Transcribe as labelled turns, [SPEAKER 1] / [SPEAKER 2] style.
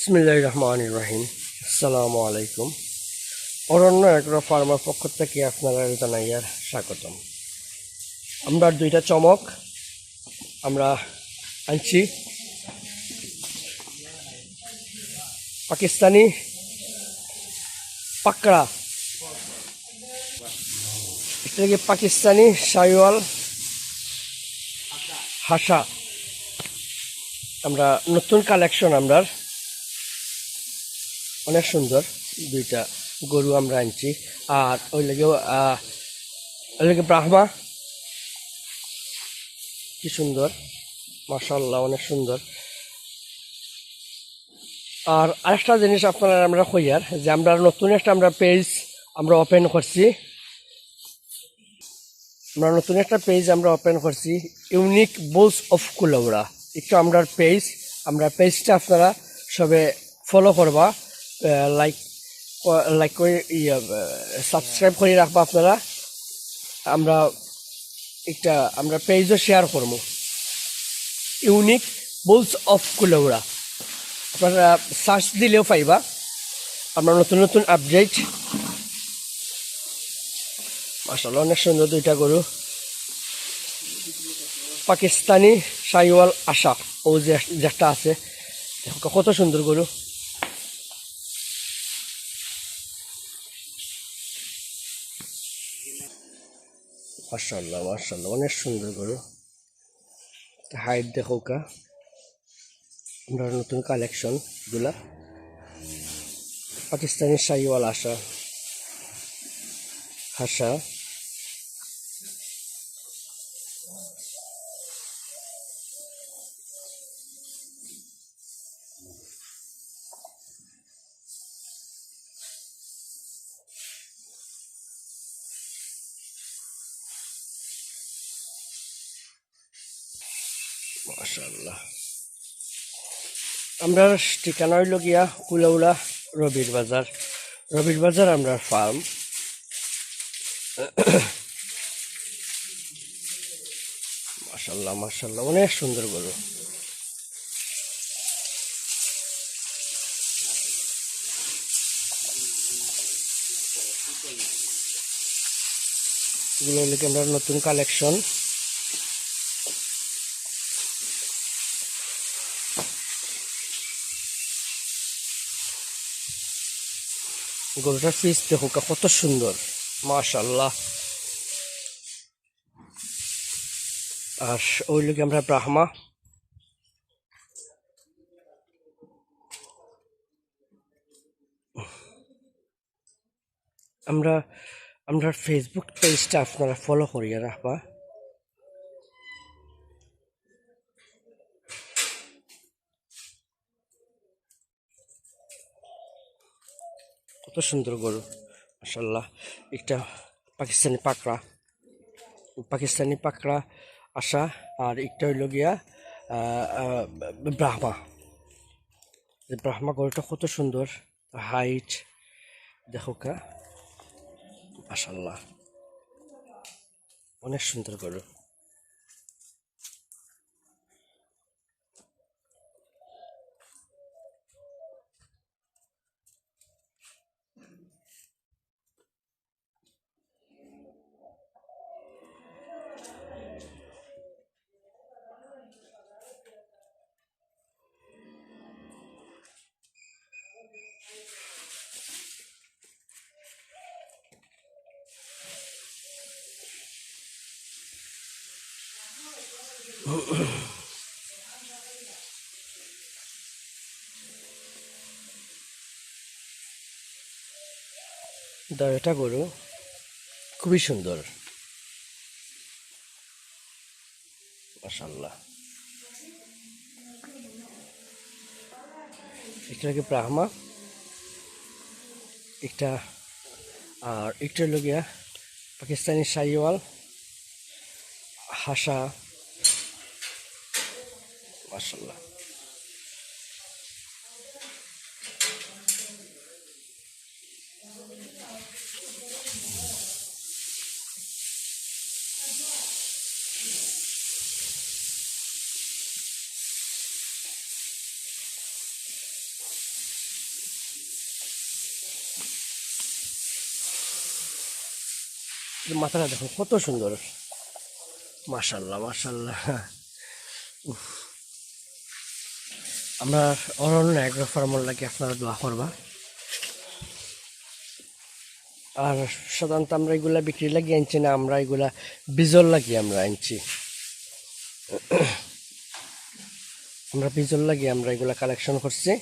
[SPEAKER 1] বিসমিল্লাহ রহমান রাহিম আসসালামু আলাইকুম অরণ্য এগ্রো ফার্মার পক্ষ থেকে আপনারা জানাইয়ার স্বাগতম। আমরা দুইটা চমক আমরা আনছি। পাকিস্তানি পাকড়া। এটা কি পাকিস্তানি সাইওয়াল হাসা। আমরা নতুন কালেকশন আমরা অনেক সুন্দর দুইটা গরু আমরা আনছি। আর ওই লাগে ওই লাগে ব্রাহ্মা। কি সুন্দর মাশাল্লাহ অনেক সুন্দর। আর আরেকটা জিনিস আপনারা, আমরা কইয়ার যে আমরা নতুন একটা আমরা পেজ আমরা ওপেন করছি। আমরা নতুন একটা পেজ আমরা ওপেন করছি ইউনিক বুলস অফ কুলৌড়া একটু আমরা পেজ আমরা পেজটা আপনারা সবে ফলো করবা। লাইক লাইক করে সাবস্ক্রাইব করে রাখবা আপনারা। আমরা একটা, আমরা পেজও শেয়ার করব। ইউনিক বুলস অফ কুলৌড়া আপনারা সার্চ দিলেও পাইবা। আমরা নতুন নতুন আপডেট মাসাল্লাহ অনেক সুন্দর দুইটা গরু। পাকিস্তানি সাইওয়াল আশা। ও যে, যেটা আছে। কত সুন্দর গরু। মার্শাল্লাহ মার্শাল্লাহ অনেক সুন্দর গরু। হাইট দেখো কা আমরা নতুন কালেকশনগুলা। পাকিস্তানি শাহিওয়াল আশা, হাসা। মাশাল্লাহ আমরা ঠিকানা হইল গিয়া কুলাউলা রবির বাজার। রবির বাজার আমরা ফার্ম মাশাল্লাহ মাশাল্লাহ অনেক সুন্দর গরু। এগুলো আমরা নতুন কালেকশন গরুটার পিস দেখো কত সুন্দর। মাশাল্লাহ আর ওই লোক আমরা ব্রাহ্মা। আমরা আমরা ফেসবুক পেজটা আপনারা ফলো করিয়া রাখবা সুন্দর গরু মাসাল্লাহ একটা পাকিস্তানি পাকড়া পাকিস্তানি পাকড়া আসা, আর একটা হইল গিয়া ব্রাহ্মা। ব্রাহ্মা গরুটা কত সুন্দর হাইট দেখো কা মাসাল্লাহ অনেক সুন্দর গরু। এটা গরু। খুবই সুন্দর। মাসাল্লাহ একটা কি ব্রাহ্মা একটা আর একটা হলো গিয়া পাকিস্তানি শাহিওয়াল হাসা। মাথাটা দেখুন কত সুন্দর। মাসাল্লাহ মাসাল্লাহ উফ। আমরা অরণ্য অ্যাগ্রো ফার্মার লাগে আপনারা দোয়া করবা। আর সাধারণত আমরা এগুলা বিক্রি লাগিয়ে আনছি না, আমরা এগুলা বিজল লাগিয়ে আমরা আনছি। আমরা বিজল লাগিয়ে আমরা এগুলা কালেকশন করছি।